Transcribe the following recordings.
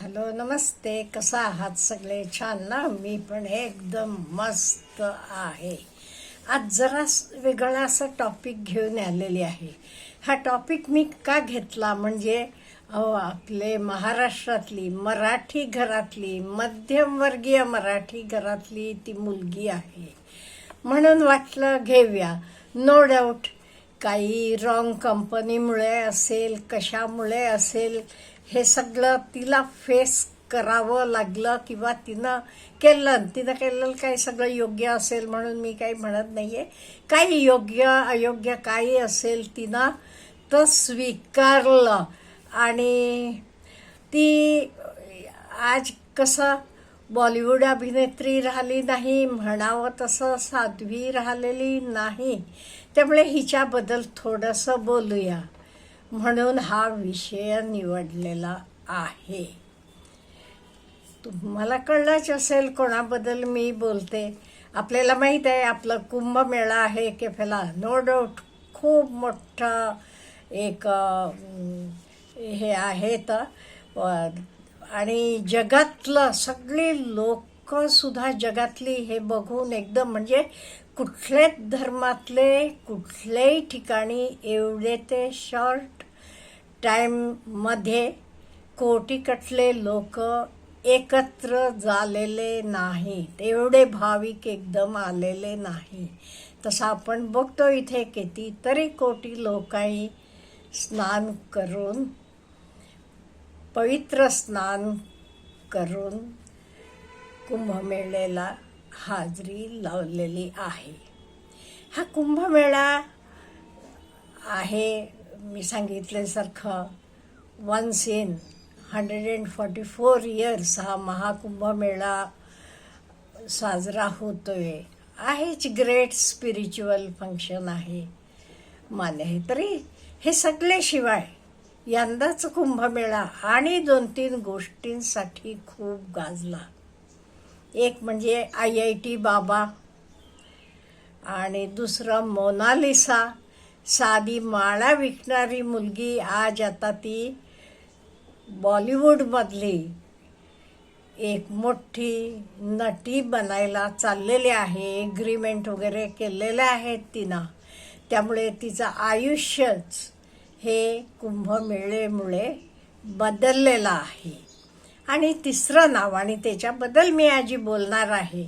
Hello नमस्ते. कसा आहात सगळे? छान ना? मी पण एकदम मस्त आहे. आज जरा वेगळा असा टॉपिक घेऊन आलेली आहे. हा टॉपिक मी का घेतला? म्हणजे अहो आपले महाराष्ट्रातली मराठी घरातली मध्यमवर्गीय मराठी घरातली ती मुलगी आहे. म्हणून वाटलं घेऊया. नो डाऊट काही रॉंग कंपनीमुळे असेल कशामुळे असेल हे सगळं तिला फेस करावं लागलं किंवा तिनं केलं तिनं केलेलं काही सगळं योग्य असेल म्हणून मी काही म्हणत नाही आहे काही योग्य अयोग्य काही असेल तिनं तर स्वीकारलं. आणि ती आज कसं बॉलिवूड अभिनेत्री राहिली नाही म्हणावं तसं साध्वी राहिलेली नाही. त्यामुळे हिच्याबद्दल थोडंसं बोलूया. म्हणून हा विषय निवडलेला आहे. तुम्हाला कळलंच असेल कोणाबद्दल मी बोलते. आपल्याला माहीत आहे आपलं कुंभमेळा आहे केफेला. नो डाऊट खूप मोठा एक हे आहे तर आणि जगातलं सगळे लोकसुद्धा जगातली हे बघून एकदम म्हणजे कुठल्याच धर्मातले कुठल्याही ठिकाणी एवढे ते शॉर्ट टाईममध्ये कोटीकटले लोक एकत्र झालेले नाहीत. एवढे भाविक एकदम आलेले नाही. तसं आपण बघतो इथे कितीतरी कोटी लोकांनी स्नान करून पवित्र स्नान करून कुंभमेळेला हाजरी लावलेली आहे. हा कुंभमेळा आहे मी सांगितल्यासारखं. Once in hundred and forty four years हा महाकुंभमेळा साजरा होतो आहे आहेच ग्रेट स्पिरिच्युअल फंक्शन आहे. मान्य आहे तरी हे सगळे शिवाय यंदाच कुंभमेळा आणि दोन तीन गोष्टींसाठी खूप गाजला. एक म्हणजे आय आय टी बाबा. आणि दुसरं मोनालिसा. साधी माळा विकणारी मुलगी आज आता ती बॉलिवूडमधली एक मोठी नटी बनायला चाललेली आहे एग्रीमेंट वगैरे केलेले आहेत तिनं. त्यामुळे तिचं आयुष्यच हे कुंभमेळेमुळे बदललेलं आहे. आणि तिसरं नाव आणि त्याच्याबद्दल मी आजी बोलणार आहे.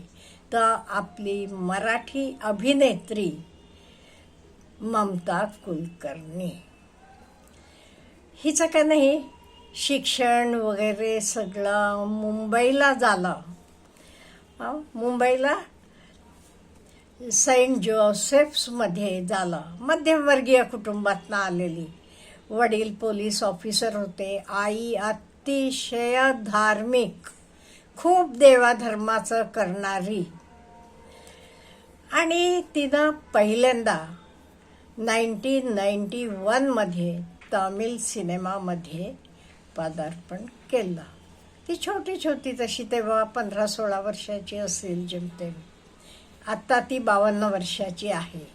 तर आपली मराठी अभिनेत्री ममता कुलकर्णी. हिचं का नाही शिक्षण वगैरे सगळं मुंबईला झालं. मुंबईला सेंट जोसेफ्समध्ये झालं. मध्यमवर्गीय कुटुंबातनं आलेली. वडील पोलीस ऑफिसर होते आई अतिशय धार्मिक खूप देवाधर्माचं करणारी. आणि तिनं पहिल्यांदा नाईन्टीन नाईन्टी वनमध्ये तामिळ सिनेमामध्ये पदार्पण केलं. ती छोटी छोटी तशी तेव्हा पंधरा सोळा वर्षाची असेल जेमतेम. आत्ता ती बावन्न वर्षाची आहे.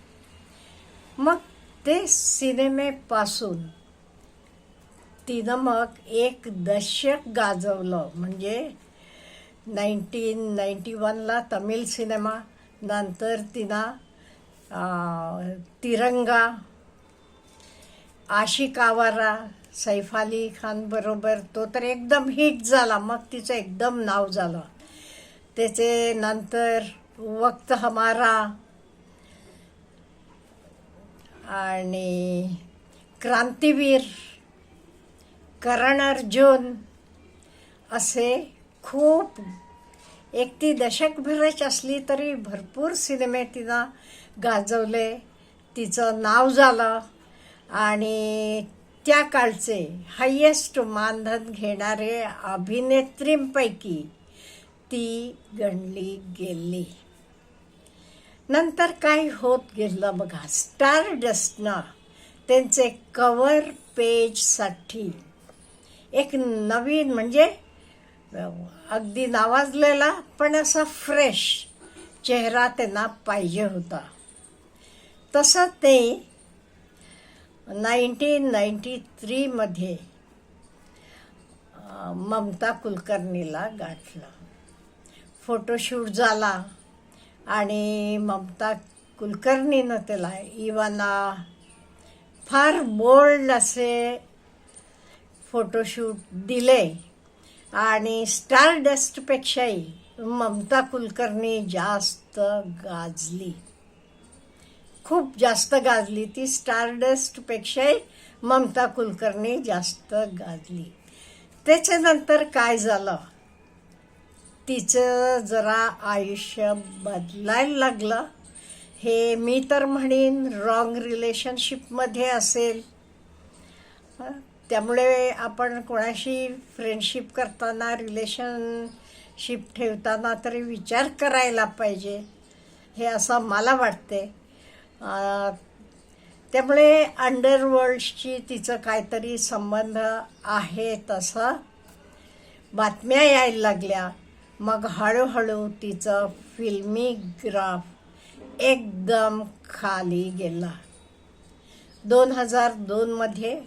मग ते सिनेमेपासून तिनं मग एक दशक गाजवलं. म्हणजे नाईन्टीन नाईन्टी वनला तमिळ सिनेमा नंतर तिनं तिरंगा तिरंगा आशिकावारा सैफ अली खानबरोबर तो तर एकदम हिट झाला. मग तिचं एकदम नाव झालं. त्याचे नंतर वक्त हमारा आणि क्रांतीवीर करण अर्जुन असे खूप एक ती दशकभरच असली तरी भरपूर सिनेमे तिनं गाजवले. तिचं नाव झालं आणि त्या काळचे हायेस्ट मानधन घेणारे अभिनेत्रींपैकी ती गणली गेली. नंतर काय होत गेलं बघा स्टार डस्टनं त्यांचे कवर पेजसाठी एक नवीन म्हणजे अगदी नावाजलेला पण असा फ्रेश चेहरा त्यांना पाहिजे होता. तसं ते नाईन्टीन नाईन्टी थ्रीमध्ये ममता कुलकर्णीला गाठलं. फोटोशूट झाला आणि ममता कुलकर्णीनं त्याला इवाना फार बोल्ड असे फोटोशूट दिले आणि स्टार डस्टपेक्षाही ममता कुलकर्णी जास्त गाजली. खूप जास्त गाजली. ती स्टारडस्टपेक्षाही ममता कुलकर्णी जास्त गाजली. त्याच्यानंतर काय झालं? तिचं जरा आयुष्य बदलायला लागलं. हे मी तर म्हणेन रॉंग रिलेशनशिपमध्ये असेल. त्यामुळे आपण कोणाशी फ्रेंडशिप करताना रिलेशनशिप ठेवताना तरी विचार करायला पाहिजे हे असं मला वाटते त्यामुळे अंडरवर्ल्डशी तिचं काहीतरी संबंध आहे तसं बातम्या यायला लागल्या. मग हळूहळू तिचं फिल्मी ग्राफ एकदम खाली गेला. दोन हजार दोनमध्ये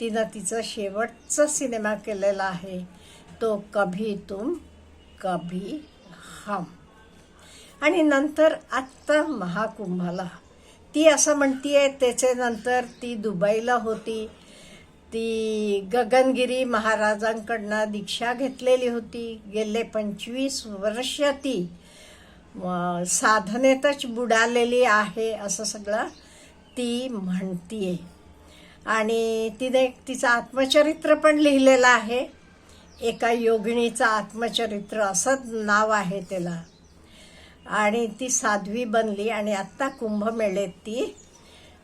तिनं तिचा शेवटचा सिनेमा केलेला आहे. तो कभी तुम कभी हम. आणि नंतर आत्ता महाकुंभाला. ती असं म्हणतीये त्याच्यानंतर ती दुबईला होती. ती गगनगिरी महाराजांकडनं दीक्षा घेतलेली होती. गेले पंचवीस वर्ष ती साधनेतच बुडालेली आहे असं सगळं ती म्हणतीये. आणि तिने तिचं आत्मचरित्र पण लिहिलेलं आहे. एका योगिनीचं आत्मचरित्र असं नाव आहे त्याला आणि ती साध्वी बनली आणि आत्ता कुंभमेळेत ती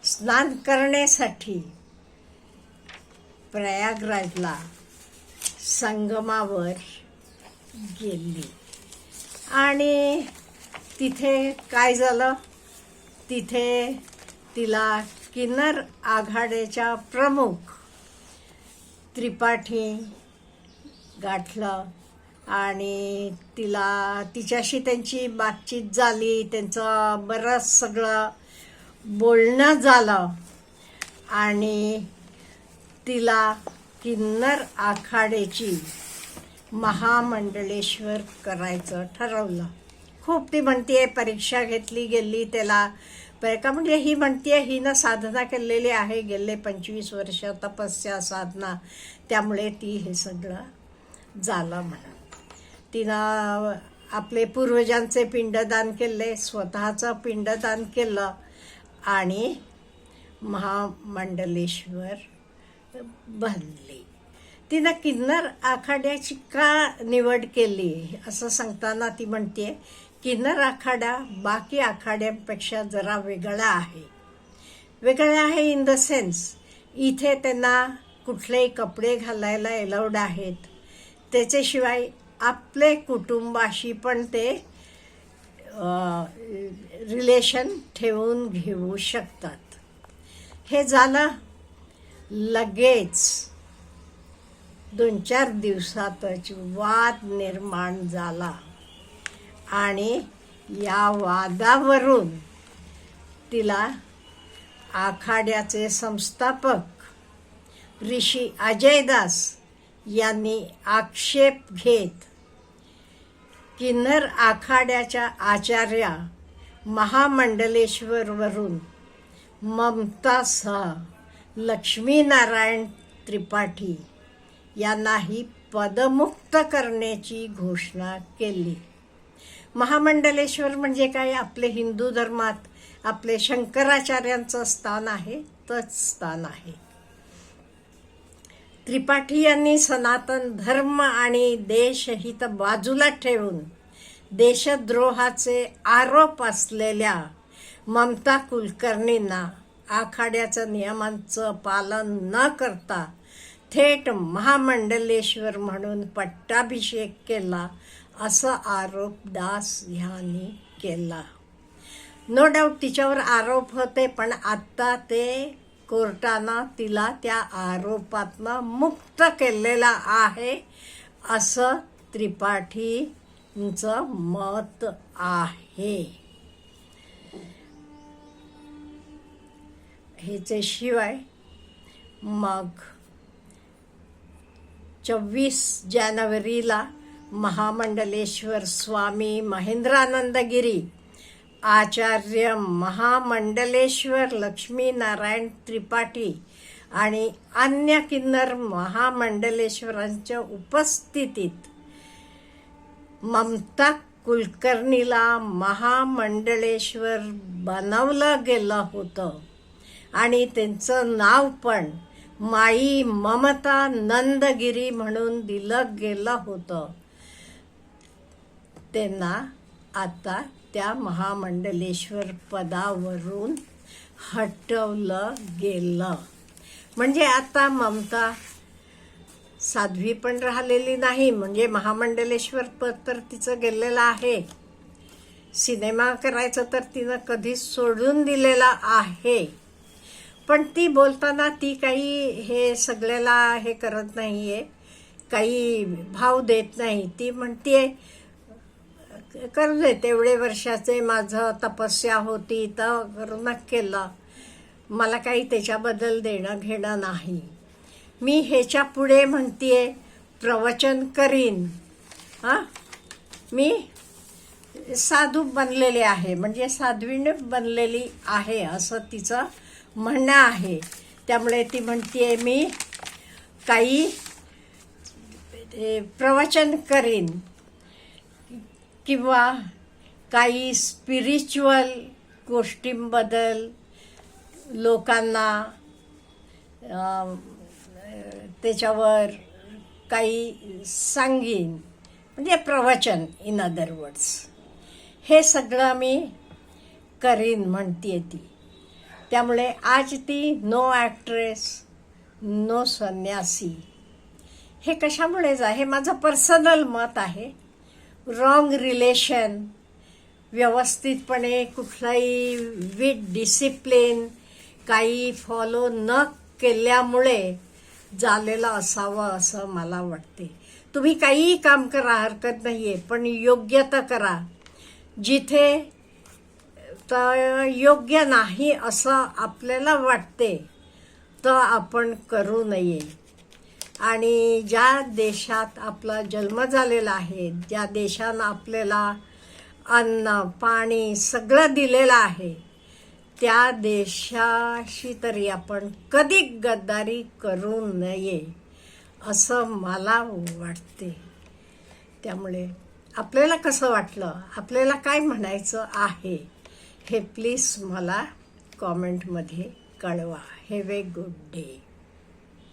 स्नान करण्यासाठी प्रयागराजला संगमावर गेली. आणि तिथे काय झालं? तिथे तिला किन्नर आघाडीच्या प्रमुख त्रिपाठी गाठलं आणि तिला तिच्याशी त्यांची बातचीत झाली त्यांचं बरंच सगळं बोलणं झालं. आणि तिला किन्नर आखाड्याची महामंडळेश्वर करायचं ठरवलं. खूप ती म्हणते परीक्षा घेतली गेली त्याला का? म्हणजे ही म्हणतीये हिनं साधना केलेली आहे. गेले पंचवीस वर्ष तपस्या साधना. त्यामुळे ती हे सगळं झालं म्हणा. तिनं आपले पूर्वजांचे पिंडदान केले स्वतःचं पिंडदान केलं आणि महामंडलेश्वर बनली. तिनं किन्नर आखाड्याची का निवड केली? असं सांगताना ती म्हणते किन्नर आखाडा बाकी आखाड्यांपेक्षा जरा वेगळा आहे. वेगळा आहे इन द सेन्स इथे त्यांना कुठलेही कपडे घालायला अलाउड आहेत. त्याच्याशिवाय आपले कुटुंबाशी पण ते रिलेशन ठेवून घेऊ शकतात. हे झालं लगेच. दोन चार दिवसातच वाद निर्माण झाला. आणि या वादावरून तिला आखाड्याचे संस्थापक ऋषी अजयदास यांनी आक्षेप घेत किन्नर आखाड्याच्या आचार्या महामंडलेश्वरवरून ममतासह लक्ष्मीनारायण त्रिपाठी यांनाही पदमुक्त करण्याची घोषणा केली. महामंडलेश्वर म्हणजे काय? आपले हिंदू धर्मात आपले शंकराचार्यांचं स्थान आहे तच स्थान आहे. त्रिपाठी यांनी सनातन धर्म आणि देशहित बाजूला ठेवून देशद्रोहाचे आरोप असलेल्या ममता कुलकर्णींना आखाड्याचं नियमांचं पालन न करता थेट महामंडलेश्वर म्हणून पट्टाभिषेक केला असा आरोप दास ह्यांनी केला. नो डाऊट तिच्यावर आरोप होते पण आत्ता ते कोर्टानं तिला त्या आरोपातनं मुक्त केलेला आहे असं त्रिपाठींचं मत आहे. ह्याच्याशिवाय मग चव्वीस जानेवारीला महामंडलेश्वर स्वामी महेंद्रानंदगिरी आचार्य महामंडलेश्वर लक्ष्मीनारायण त्रिपाठी आणि अन्य किन्नर महामंडलेश्वरांच्या उपस्थितीत ममता कुलकर्णीला महामंडलेश्वर बनवलं गेलं होतं. आणि त्यांचं नाव पण माई ममता नंदगिरी म्हणून दिलं गेलं होतं. त्यांना आता त्या महामंडलेश्वर पदावरून हटवलं गेलं. म्हणजे आता ममता साध्वी पण राहिलेली नाही म्हणजे महामंडलेश्वर पद तर तिचं गेलेलं आहे. सिनेमा करायचं तर तिनं कधीच सोडून दिलेला आहे. पण ती बोलताना ती काही हे सगळ्याला हे करत नाही आहे काही भाव देत नाही. ती म्हणते करू दे तेवढे वर्षाचे माझं तपस्या होती तर करूनच केलं. मला काही त्याच्याबद्दल देणं घेणं नाही. मी ह्याच्या पुढे म्हणतीये प्रवचन करीन. हां? मी साधू बनलेले आहे म्हणजे साध्वीने बनलेली आहे असं तिचं म्हणणं आहे. त्यामुळे ती म्हणतीये मी काही प्रवचन करीन. किंवा काही स्पिरिच्युअल गोष्टींबद्दल लोकांना त्याच्यावर काही सांगीन. म्हणजे प्रवचन इन अदर वर्ड्स हे सगळं मी करीन म्हणते ती. त्यामुळे आज ती नो ॲक्ट्रेस नो संन्यासी. हे कशामुळेच आहे? माझं पर्सनल मत आहे. रॉंग रिलेशन व्यवस्थितपणे कुठलाही विथ डिसिप्लिन काही फॉलो न केल्यामुळे झालेलं असावं असं मला वाटते. तुम्ही काहीही काम करा हरकत नाही आहे पण योग्यता करा. जिथे तर योग्य नाही असं आपल्याला वाटते तर आपण करू नये. आणि ज्या देशात आपला जन्म झालेला आहे ज्या देशानं आपल्याला अन्न पाणी सगळं दिलेलं आहे त्या देशाशी तरी आपण कधी गद्दारी करू नये असं मला वाटते. त्यामुळे आपल्याला कसं वाटलं? आपल्याला काय म्हणायचं आहे? हे प्लीज मला कॉमेंटमध्ये कळवा. Have a good day